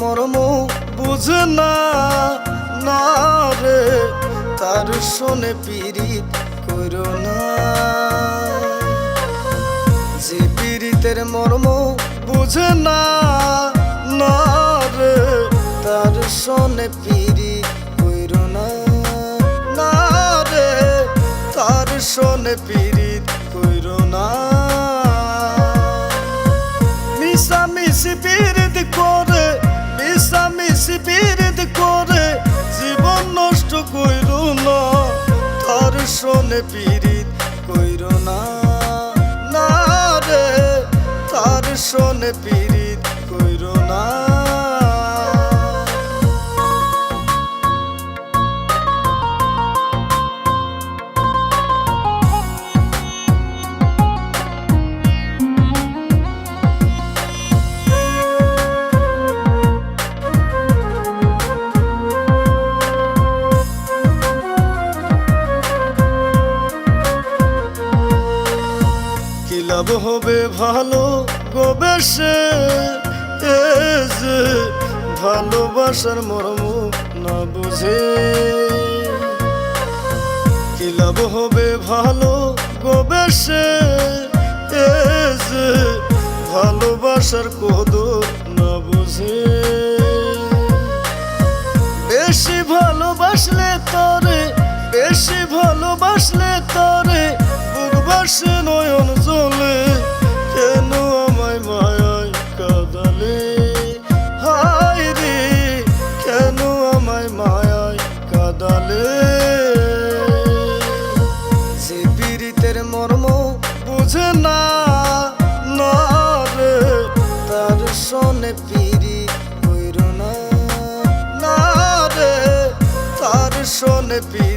মর্ম বুঝে না না রে, তার শোনে পীড়িত করো না। যে পীড়িতের মর্ম বুঝে না না রে, তার শোনে পীড়িত করো না। না রে, তার শোনে পীড়িত করো না। শোনে পীড়িত কইর না। না রে তার শোনে পীড়িত। কি হবে ভালো যে ভালোবাসার মর্ম না বুঝে। কি লাভ হবে ভালো যে ভালোবাসার কদর না বুঝে। পীড়িতের মর্ম বুঝে না রে তার সনে পিড়ি কইর না রে তার সনে পিড়ি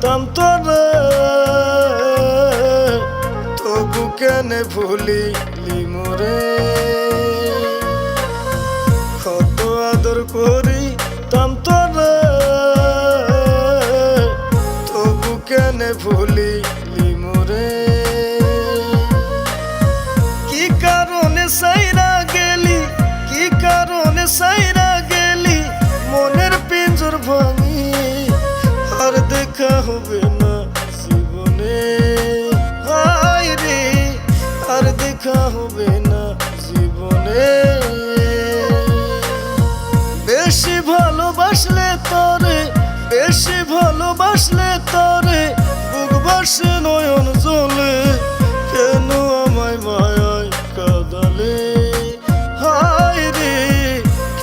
তাম তোরে তবু কেন ভুলি মোরে? কত আদর করি তাম তোরে তবু কেন ভুলি দেখা হবে না জীবনে হায় রে আর দেখা হবে না জীবনে বেশি ভালোবাসলে তরে বেশি ভালোবাসলে তরে বুকবাসে নয়ন জলে কেন আমায় মায়ায় কাদালে হায় রে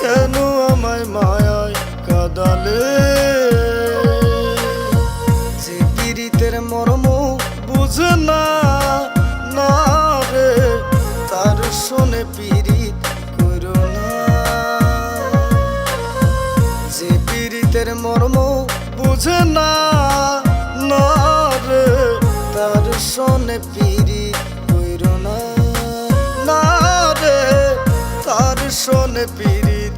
কেন আমায় মায়ায় কাদালে শোনে পীড়িত করো না যে পীড়িতের মর্ম বুঝে না না তার শোনে পীড়িত করো না তার রে, তার শোনে পীড়িত